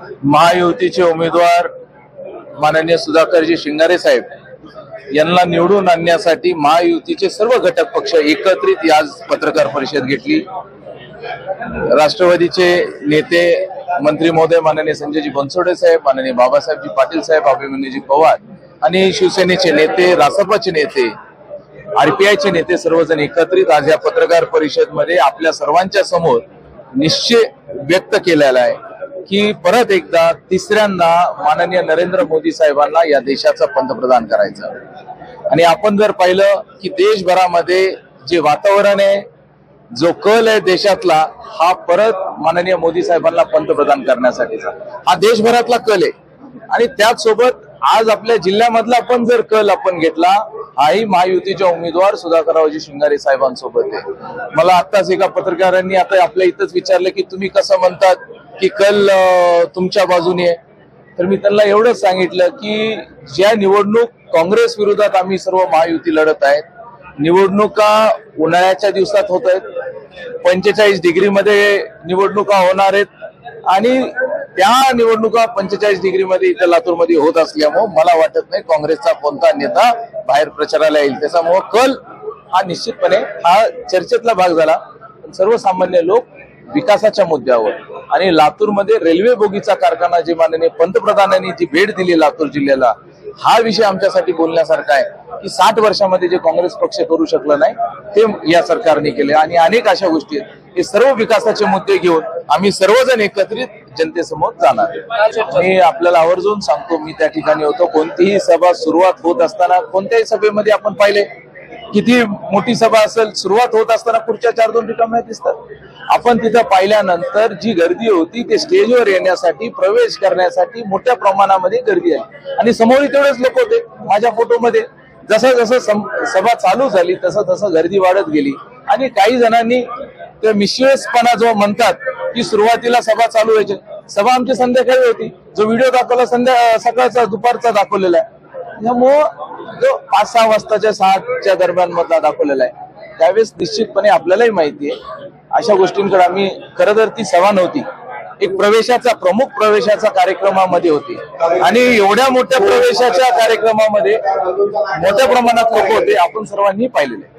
महायुतीचे उमेदवार माननीय सुधाकरजी शिंगारे साहेब यांना निवडून आणण्यासाठी महायुतीचे सर्व घटक पक्ष एकत्रित आज पत्रकार परिषद घेतली. राष्ट्रवादीचे नेते मंत्री महोदय माननीय संजयजी बनसोडे साहेब माननीय बाबासाहेबजी पाटील साहेब अभिमन्यूजी पवार आणि शिवसेनेचे नेते रासपाचे नेते आरपीआयचे नेते सर्वजण एकत्रित आज या पत्रकार परिषदमध्ये आपल्या सर्वांच्या समोर निश्चय व्यक्त केलेला आहे. की परत एकदा तिसऱ्यांदा माननीय नरेंद्र मोदी साहेबांना या देशाचा पंतप्रधान करायचं. आणि आपण जर पाहिलं की देशभरामध्ये जे वातावरण आहे जो कल आहे देशातला हा परत माननीय मोदी साहेबांना पंतप्रधान करण्यासाठीचा. हा देशभरातला कल आहे. आणि त्याचसोबत आज आपल्या जिल्ह्यामधला पण जर कल आपण घेतला हाही महायुतीच्या उमेदवार सुधाकररावजी शिंगारे साहेबांसोबत आहे. मला आत्ताच एका पत्रकारांनी आता आपल्या इथंच विचारलं की तुम्ही कसं म्हणतात? की कल तुमच्या बाजूने आहे. तर मी त्यांना एवढंच सांगितलं की ज्या निवडणूक काँग्रेस विरोधात आम्ही सर्व महायुती लढत आहेत निवडणुका उन्हाळ्याच्या दिवसात होत आहेत पंचेचाळीस डिग्रीमध्ये निवडणुका होणार आहेत आणि त्या निवडणुका पंचेचाळीस डिग्रीमध्ये इथं लातूरमध्ये होत असल्यामुळं मला वाटत नाही काँग्रेसचा कोणता नेता बाहेर प्रचाराला येईल. त्याच्यामुळं कल हा निश्चितपणे हा चर्चेतला भाग झाला. पण सर्वसामान्य लोक विकासाच्या मुद्द्यावर आणि लातूरमध्ये रेल्वे बोगीचा कारखाना जे माननीय पंतप्रधानांनी जी भेट दिली लातूर जिल्ह्याला हा विषय आमच्यासाठी बोलण्यासारखा आहे की साठ वर्षामध्ये जे काँग्रेस पक्ष करू शकलं नाही ते या सरकारने केले. आणि अनेक अशा गोष्टी आहेत. हे सर्व विकासाचे मुद्दे घेऊन आम्ही सर्वजण एकत्रित जनतेसमोर जाणार मी आपल्याला आवर्जून सांगतो मी त्या ठिकाणी होतो. कोणतीही सभा सुरुवात होत असताना कोणत्याही सभेमध्ये आपण पाहिले किती मोठी सभा असेल सुरुवात होत असताना पुढच्या चार दोन रिकाम्या दिसतात. आपण तिथं पाहिल्यानंतर जी गर्दी होती ते स्टेजवर येण्यासाठी प्रवेश करण्यासाठी मोठ्या प्रमाणामध्ये गर्दी आहे. आणि समोर तेवढेच लोक होते माझ्या फोटोमध्ये. जसं जसं सभा चालू झाली तसं तसं गर्दी वाढत गेली. आणि काही जणांनी ते मिशियसपणा जो म्हणतात की सुरुवातीला सभा चालू व्हायची. सभा आमची संध्याकाळी होती. जो व्हिडिओ दाखवला संध्या सकाळचा दुपारचा दाखवलेला आहे. त्यामुळं जो पाच सहा वाजताच्या सहाच्या दरम्यान मधला दाखवलेला आहे त्यावेळेस निश्चितपणे आपल्यालाही माहिती आहे. अशा गोष्टींकडे आम्ही खरं तर ती सभा नव्हती. एक प्रवेशाचा प्रमुख प्रवेशाचा कार्यक्रमामध्ये होती. आणि एवढ्या मोठ्या प्रवेशाच्या कार्यक्रमामध्ये मोठ्या प्रमाणात लोक होते आपण सर्वांनी पाहिलेले